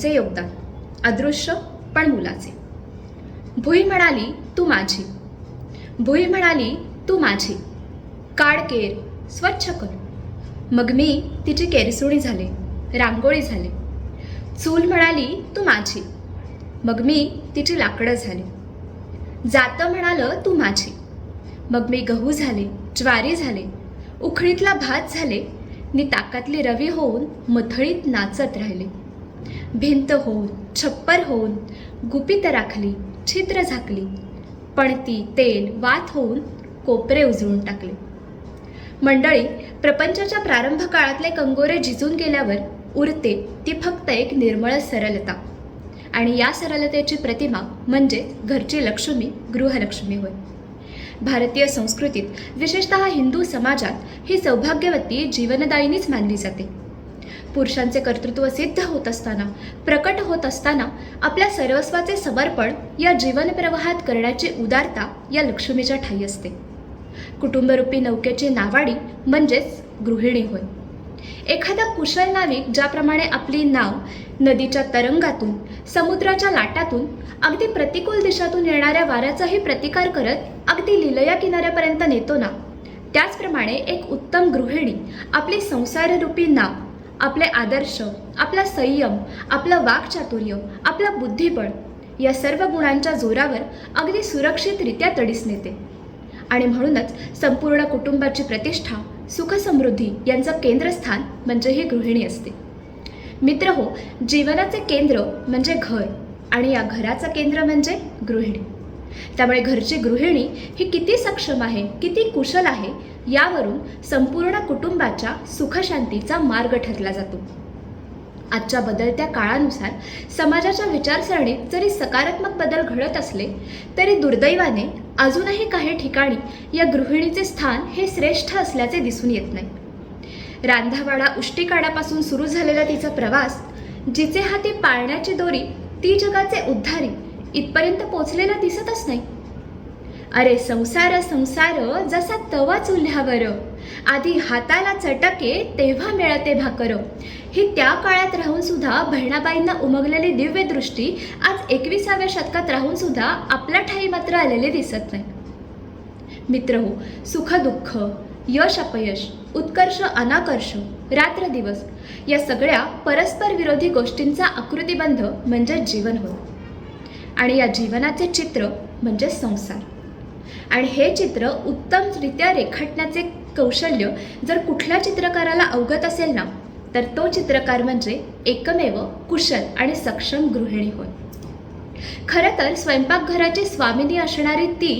त्यांचे योगदान अदृश्य पण मुलाचे. भुई म्हणाली तू माझी. भुई म्हणाली तू माझी. काड केर स्वच्छ कर. मग मी तिची केरसुणी झाले रांगोळी झाले. चूल म्हणाली तू माझी. मग मी तिची लाकडं झाले. जातं म्हणालं तू माझी. मग मी गहू झाले ज्वारी झाले उखळीतला भात झाले नि ताकातली रवी होऊन मथळीत नाचत राहिले. भिंत होऊन छप्पर होऊन गुपित राखली छिद्र झाकली. पणती तेल वात होऊन कोपरे उजळून टाकले. मंडळी प्रपंचाच्या प्रारंभ काळातले कंगोरे झिजून गेल्यावर उरते ती फक्त एक निर्मळ सरलता. आणि या सरलतेची प्रतिमा म्हणजे घरची लक्ष्मी गृहलक्ष्मी होय. भारतीय संस्कृतीत विशेषतः हिंदू समाजात ही सौभाग्यवती जीवनदायिनीच मानली जाते. पुरुषांचे कर्तृत्व सिद्ध होत असताना प्रकट होत असताना आपल्या सर्वस्वाचे समर्पण या जीवनप्रवाहात करण्याची उदारता या लक्ष्मीच्या ठाई असते. कुटुंबरूपी नौकेची नावाडी म्हणजेच गृहिणी होय. एखादा कुशल नाविक ज्याप्रमाणे आपली नाव नदीच्या तरंगातून समुद्राच्या लाटातून अगदी प्रतिकूल दिशातून येणाऱ्या वाऱ्याचाही प्रतिकार करत अगदी लिलया किनाऱ्यापर्यंत नेतो ना त्याचप्रमाणे एक उत्तम गृहिणी आपली संसाररूपी नाव आपले आदर्श आपला संयम आपलं वाक्चातुर्य आपलं बुद्धिबळ या सर्व गुणांच्या जोरावर अगदी सुरक्षितरित्या तडीस नेते. आणि म्हणूनच संपूर्ण कुटुंबाची प्रतिष्ठा सुखसमृद्धी यांचं केंद्रस्थान म्हणजे ही गृहिणी असते. मित्र हो जीवनाचे केंद्र म्हणजे घर आणि या घराचं केंद्र म्हणजे गृहिणी. त्यामुळे घरची गृहिणी ही किती सक्षम आहे किती कुशल आहे यावरून संपूर्ण कुटुंबाच्या सुखशांतीचा मार्ग ठरला जातो. आजच्या बदलत्या काळानुसार समाजाच्या विचारसरणीत जरी सकारात्मक बदल घडत असले तरी दुर्दैवाने अजूनही काही ठिकाणी या गृहिणीचे स्थान हे श्रेष्ठ असल्याचे दिसून येत नाही. रांधावाडा उष्टीकाडापासून सुरू झालेला तिचा प्रवास जिचे हाती पाळण्याची दोरी ती जगाचे उद्धारी इथपर्यंत पोचलेला दिसतच नाही. अरे संसार संसार जसा तवा चुल्ह्यावर आधी हाताला चटके तेव्हा मिळते भाकर. ही त्या काळात राहून सुद्धा बहिणाबाईंना उमगलेली दिव्य दृष्टी आज एकविसाव्या शतकात राहून सुद्धा आपल्या ठाई मात्र आलेले दिसत नाही. मित्र हो सुख दुःख यश अपयश उत्कर्ष अनाकर्ष रात्र दिवस या सगळ्या परस्पर विरोधी गोष्टींचा आकृतिबंध म्हणजे जीवन होय. आणि या जीवनाचे चित्र म्हणजे संसार. आणि हे चित्र उत्तमरित्या रेखाटण्याचे कौशल्य जर कुठल्या चित्रकाराला अवगत असेल ना तर तो चित्रकार म्हणजे एकमेव कुशल आणि सक्षम गृहिणी होय. खरं तर स्वयंपाकघराची स्वामिनी असणारी ती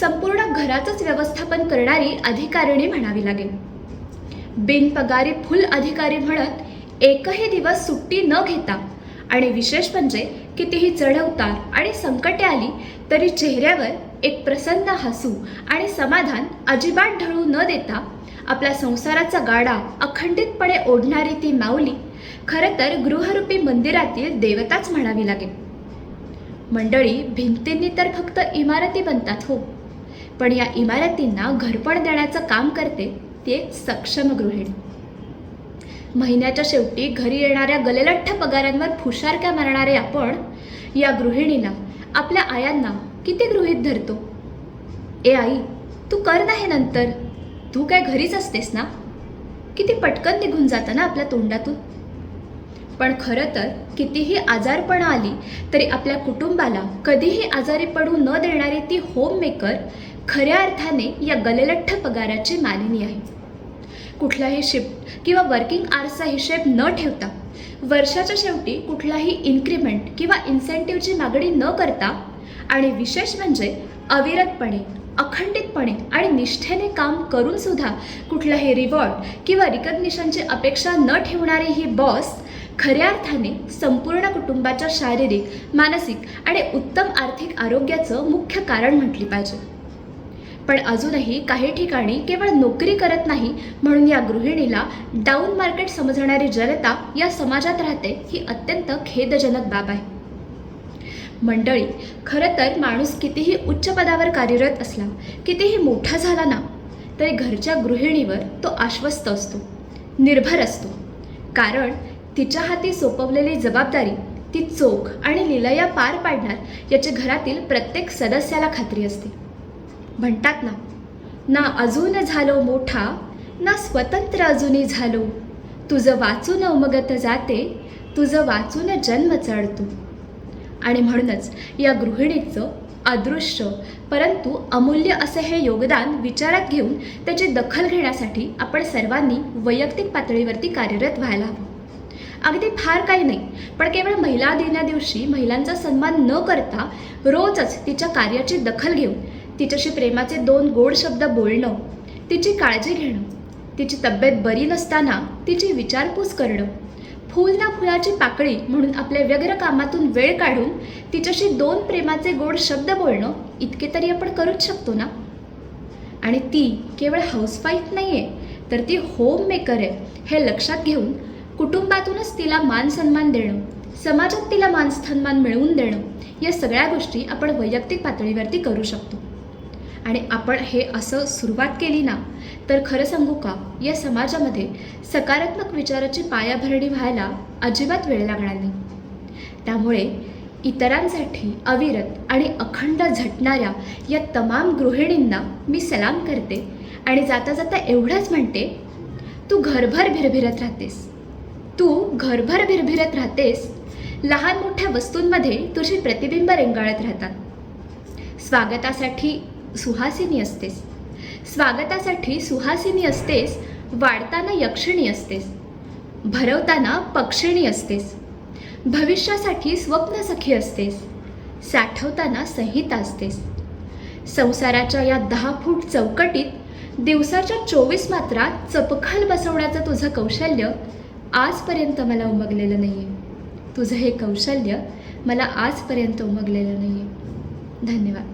संपूर्ण घराचंच व्यवस्थापन करणारी अधिकारिणी म्हणावी लागेल. बिनपगारी फुल अधिकारी म्हणत एकही दिवस सुट्टी न घेता आणि विशेष म्हणजे कितीही चढउतार आणि संकटे आली तरी चेहऱ्यावर एक प्रसन्न हसू आणि समाधान अजिबात ढळू न देता आपल्या संसाराचा गाडा अखंडितपणे ओढणारी ती माऊली खरं तर गृहरूपी मंदिरातील देवताच म्हणावी लागेल. मंडळी भिंतींनी तर फक्त इमारती बनतात हो. पण या इमारतींना घरपण देण्याचं काम करते ती एक सक्षम गृहिणी. महिन्याच्या शेवटी घरी येणाऱ्या गलेलठ्ठ पगारांवर फुशारक्या मारणारे आपण या गृहिणीला आपल्या आयांना किती गृहीत धरतो? ए आई तू कर ना हे नंतर. तू काय घरीच असतेस ना? किती पटकन निघून जातं ना आपल्या तोंडातून. पण खरं तर कितीही आजारपणं आली तरी आपल्या कुटुंबाला कधीही आजारी पडू न देणारी ती होममेकर खऱ्या अर्थाने या गलेलठ्ठ पगाराची मालिनी आहे. कुठलाही शिफ्ट किंवा वर्किंग आर्सचा हिशेब न ठेवता वर्षाच्या शेवटी कुठलाही इन्क्रीमेंट किंवा इन्सेंटिव्हची मागणी न करता आणि विशेष म्हणजे अविरतपणे अखंडितपणे आणि निष्ठेने काम करून सुद्धा कुठलाही रिवॉर्ड किंवा रिकग्निशनची अपेक्षा न ठेवणारी ही बॉस खऱ्या अर्थाने संपूर्ण कुटुंबाच्या शारीरिक मानसिक आणि उत्तम आर्थिक आरोग्याचं मुख्य कारण म्हटली पाहिजे. पण अजूनही काही ठिकाणी केवळ नोकरी करत नाही म्हणून या गृहिणीला डाऊन मार्केट समजणारी जनता या समाजात राहते ही अत्यंत खेदजनक बाब आहे. मंडळी खरं तर माणूस कितीही उच्च पदावर कार्यरत असला कितीही मोठा झाला ना तरी घरच्या गृहिणीवर तो आश्वस्त असतो निर्भर असतो. कारण तिच्या हाती सोपवलेली जबाबदारी ती चोख आणि लिलया पार पाडणार याची घरातील प्रत्येक सदस्याला खात्री असते. म्हणतात ना ना अजून झालो मोठा ना स्वतंत्र अजूनही झालो. तुझं वाचून उमगत जाते तुझं वाचून जन्म चढतो. आणि म्हणूनच या गृहिणीचं अदृश्य परंतु अमूल्य असे हे योगदान विचारात घेऊन त्याची दखल घेण्यासाठी आपण सर्वांनी वैयक्तिक पातळीवरती कार्यरत व्हायला हवं. अगदी फार काही नाही पण केवळ महिला दिना दिवशी महिलांचा सन्मान न करता रोजच तिच्या कार्याची दखल घेऊन तिच्याशी प्रेमाचे दोन गोड शब्द बोलणं तिची काळजी घेणं तिची तब्येत बरी नसताना तिची विचारपूस करणं फूल ना फुलाची पाकळी म्हणून आपल्या व्यग्र कामातून वेळ काढून तिच्याशी दोन प्रेमाचे गोड शब्द बोलणं इतके तरी आपण करूच शकतो ना? आणि ती केवळ हाऊसवाईफ नाही आहे तर ती होम मेकर आहे हे लक्षात घेऊन कुटुंबातूनच तिला मान सन्मान देणं समाजात तिला मान सन्मान मिळवून देणं या सगळ्या गोष्टी आपण वैयक्तिक पातळीवरती करू शकतो. आणि आपण हे असं सुरुवात केली ना तर खरं सांगू का? या समाजामध्ये सकारात्मक विचाराची पायाभरणी व्हायला अजिबात वेळ लागणार नाही. त्यामुळे इतरांसाठी अविरत आणि अखंड झटणाऱ्या या तमाम गृहिणींना मी सलाम करते आणि जाता जाता एवढंच म्हणते तू घरभर भिरभिरत राहतेस. तू घरभर भिरभिरत राहतेस. लहान मोठ्या वस्तूंमध्ये तुझी प्रतिबिंब रेंगाळत राहतात. स्वागतासाठी सुहासिनी असतेस. स्वागतासाठी सुहासिनी असतेस वाढताना यक्षिणी असतेस भरवताना पक्षिणी असतेस भविष्यासाठी स्वप्नसखी असतेस साठवताना संहिता असतेस. संसाराच्या या दहा फूट चौकटीत दिवसाच्या चोवीस मात्रा चपखल बसवण्याचं तुझं कौशल्य आजपर्यंत मला उमगलेलं नाही आहे तुझं हे कौशल्य मला आजपर्यंत उमगलेलं नाही आहे धन्यवाद.